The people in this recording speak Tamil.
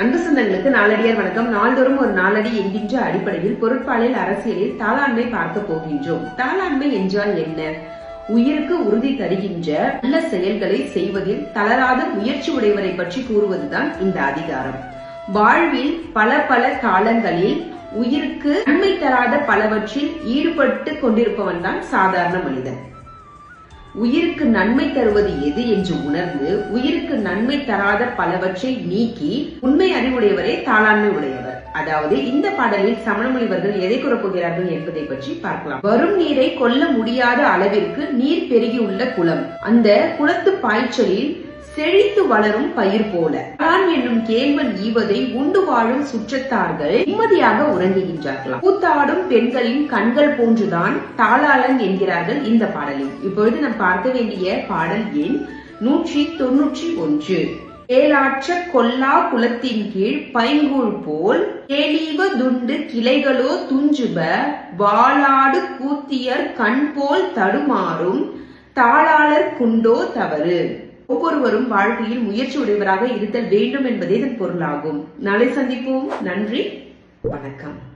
அன்பு சொந்தங்களுக்கு நாளடியார் வணக்கம். நாள்தோறும் ஒரு நாளடி என்கின்ற அடிப்படையில் பொருட்பாலில் அரசியலில் தாளாண்மை பார்க்க போகின்றோம். தாளாண்மை என்றால் என்ன? உயிருக்கு உறுதி தருகின்ற நல்ல செயல்களை செய்வதில் தளராத முயற்சி உடையவரை பற்றி கூறுவதுதான் இந்த அதிகாரம். வாழ்வில் பல பல காலங்களில் உயிருக்கு நன்மை தராத பலவற்றில் ஈடுபட்டு கொண்டிருப்பவன் தான் சாதாரண மனிதன். உயிருக்கு நன்மை தருவது எது என்று உணர்ந்து உயிருக்கு நன்மை தராத பலவற்றை நீக்கி உண்மை அறிவுடையவரே தாளாண்மை உடையவர். அதாவது இந்த பாடலில் சமணமொழிவர்கள் எதை கூறப்போகிறார்கள் என்பதை பற்றி பார்க்கலாம். வரும் நீரை கொல்ல முடியாத அளவிற்கு நீர் பெருகியுள்ள குளம். அந்த குளத்து பாய்ச்சலில் செழித்து வளரும் பயிர் போல. தான் என்னும் கேள்வன் ஈவதை உண்டு வாழும் சுற்றத்தார்கள் நிம்மதியாக உறங்குகின்றார்களாம். கூத்தாடும் பெண்களின் கண்கள் போன்றுதான் தாளாளன் என்கிறார்கள் இந்த பாடலில். இப்பொழுது நாம் பார்க்க வேண்டிய பாடல் எண் நூற்றி தொன்னூற்றி ஒன்று. ஏலாற்ற கொல்லா குலத்தின் கீழ் பைங்கூழ் போல் கேளீவ துண்டு கிளைகளோ துஞ்சுப வாளாடு கூத்தியர் கண் போல் தடுமாறும் தாளாளர் குண்டோ தவறு. ஒவ்வொருவரும் வாழ்க்கையில் முயற்சி உடையவராக இருத்தல் வேண்டும் என்பதே இதன் பொருளாகும். நாளை சந்திப்போம். நன்றி. வணக்கம்.